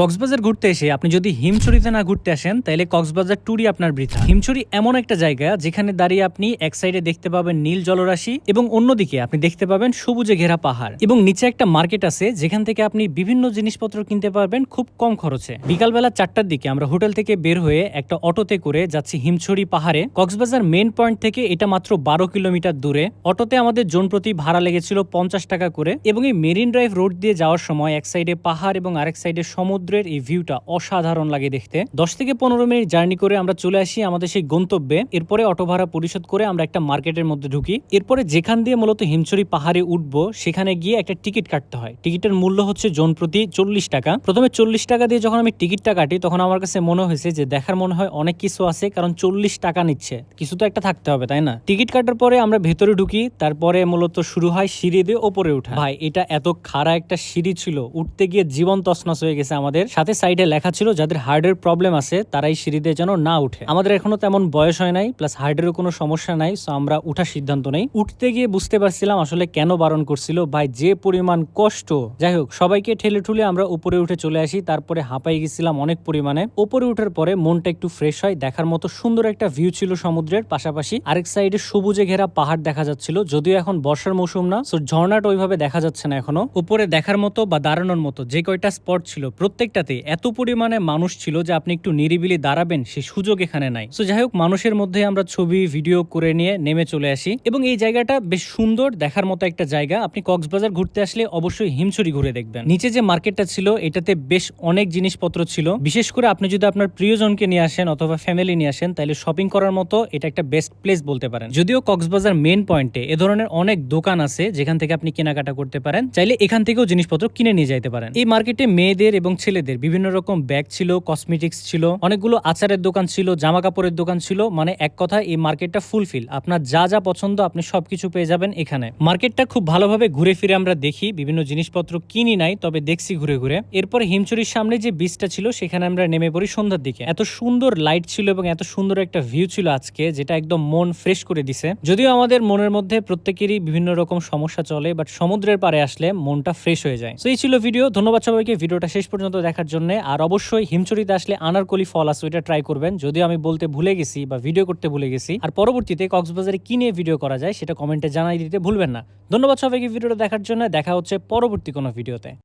কক্সবাজার ঘুরতে এসে আপনি যদি হিমছড়িতে না ঘুরতে আসেন, তাহলে কক্সবাজার ট্যুরই আপনার বৃথা। হিমছড়ি এমন একটা জায়গা যেখানে দাঁড়িয়ে আপনি এক সাইডে দেখতে পাবেন নীল জলরাশি এবং অন্যদিকে আপনি দেখতে পাবেন সবুজে ঘেরা পাহাড়। এবং নিচে একটা মার্কেট আছে যেখান থেকে আপনি বিভিন্ন জিনিসপত্র কিনতে পারবেন খুব কম খরচে। বিকালবেলা চারটার দিকে আমরা হোটেল থেকে বের হয়ে একটা অটোতে করে যাচ্ছি হিমছড়ি পাহাড়ে। কক্সবাজার মেন পয়েন্ট থেকে এটা মাত্র বারো কিলোমিটার দূরে। অটোতে আমাদের জোন প্রতি ভাড়া লেগেছিল পঞ্চাশ টাকা করে এবং এই মেরিন ড্রাইভ রোড দিয়ে যাওয়ার সময় এক সাইডে পাহাড় এবং আরেক সাইডে সমুদ্রের এই ভিউটা অসাধারণ লাগে দেখতে। দশ থেকে পনেরো মিনিট জার্নি করে আমরা চলে আসি আমাদের সেই গন্তব্যে। এরপরে অটো ভাড়া পরিশোধ করে আমরা একটা মার্কেটের মধ্যে ঢুকি। এরপরে যেখান দিয়ে মূলত হিমছড়ি পাহাড়ে উঠবো, সেখানে গিয়ে একটা টিকিট কাটতে হয়। টিকিটের মূল্য হচ্ছে জন প্রতি চল্লিশ টাকা। প্রথমে চল্লিশ টাকা দিয়ে যখন আমি টিকিটটা কাটি, তখন আমার কাছে মনে হয়েছে যে দেখার মনে হয় অনেক কিছু আছে, কারণ চল্লিশ টাকা নিচ্ছে। কিছু তো একটা থাকতে হবে, তাই না? টিকিট কাটার পরে আমরা ভেতরে ঢুকি, তারপরে মূলত শুরু হয় সিঁড়ি দিয়ে ওপরে উঠা ভাই, এটা এত খাড়া একটা সিঁড়ি ছিল, উঠতে গিয়ে জীবন তছনছ হয়ে গেছে আমাদের। সাথে সাইডে লেখা ছিল, যাদের হার্টের প্রবলেম আছে, তারাই সিঁড়ি দিয়ে যেন না উঠে। আমাদের এখনও তেমন বয়স হয় নাই প্লাস হার্টেরও কোনো সমস্যা নাই সো আমরা উঠার সিদ্ধান্ত নেই। উঠতে গিয়ে বুঝতে পারছিলাম আসলে কেন বারণ করছিল ভাই যে পরিমাণ কষ্ট। যাই হোক, সবাইকে ঠেলে ঠুলে আমরা উপরে উঠে চলে আসি, তারপরে হাঁপাই গেছিলাম অনেক পরিমাণে। উপরে উঠার পরে মনটা একটু ফ্রেশ হয়, দেখার মতো সুন্দর একটা ভিউ ছিল সমুদ্রের পাশাপাশি। আরেক সাইডে সবুজে ঘেরা পাহাড় দেখা যাচ্ছিল, যদিও এখন বর্ষার মৌসুম না সো ঝর্ণাটা ওইভাবে দেখা যাচ্ছে না এখনও। উপরে দেখার মতো বা দাঁড়ানোর মতো যে কয়টা স্পট ছিল প্রত্যেকটাতে এত পরিমাণে মানুষ ছিল যে আপনি একটু নিরিবিলি দাঁড়াবেন, সে সুযোগ এখানে নাই। সো যাই হোক মানুষের মধ্যে আমরা ছবি, ভিডিও করে নিয়ে নেমে চলে আসি। এবং এই জায়গাটা বেশ সুন্দর, দেখার মতো একটা জায়গা। আপনি কক্সবাজার ঘুরতে আসলে অবশ্যই হিমছড়ি ঘুরে দেখবেন। নিচে যে মার্কেটটা ছিল, এটাতে বেশ অনেক জিনিসপত্র ছিল। বিশেষ করে আপনি যদি আপনার প্রিয়জনকে নিয়ে আসেন অথবা ফ্যামিলি নিয়ে আসেন, তাহলে শপিং করার মতো এটা একটা বেস্ট প্লেস বলতে পারেন। যদিও কক্সবাজার মেন পয়েন্টে এ ধরনের অনেক দোকান আছে, যেখান থেকে আপনি কেনাকাটা করতে পারেন। চাইলে এখান থেকেও জিনিসপত্র কিনে নিয়ে যাইতে পারেন। এই মার্কেটে মেয়েদের এবং ছেলেদের বিভিন্ন রকম ব্যাগ ছিল কসমেটিক্স ছিল, অনেকগুলো আচারের দোকান ছিল জামা কাপড়ের দোকান ছিল মানে এক কথা এই মার্কেটটা ফুলফিল আপনার যা যা পছন্দ, আপনি সবকিছু পেয়ে যাবেন এখানে। মার্কেটটা খুব ভালোভাবে ঘুরে ফিরে আমরা দেখি, বিভিন্ন জিনিসপত্র কিনি নাই, তবে দেখছি ঘুরে ঘুরে। এরপর হিমচুরির সামনে যে বিচটা ছিল, সেখানে আমরা নেমে পড়ি সন্ধ্যার দিকে। এত সুন্দর লাইট ছিল এবং এত সুন্দর একটা ভিউ ছিল আজকে, যেটা একদম মন ফ্রেশ করে দিছে। যদিও আমাদের মনের মধ্যে প্রত্যেকেরই বিভিন্ন রকম সমস্যা চলে বাট সমুদ্রের পারে আসলে মনটা ফ্রেশ হয়ে যায়। তো এই ছিল ভিডিও ধন্যবাদ সবাইকে, ভিডিওটা শেষ পর্যন্ত দেখার জন্য। আর অবশ্যই হিমচুরিতে আসলে আনারকলি ফল আছে, ওইটা ট্রাই করবেন। যদিও আমি বলতে ভুলে গেছি বা ভিডিও করতে ভুলে গেছি। আর পরবর্তীতে কক্সবাজারে কি নিয়ে ভিডিও করা যায়, সেটা কমেন্টে জানাই দিতে ভুলবেন না। ধন্যবাদ সবাইকে ভিডিওটা দেখার জন্য। দেখা হচ্ছে পরবর্তী কোনো ভিডিওতে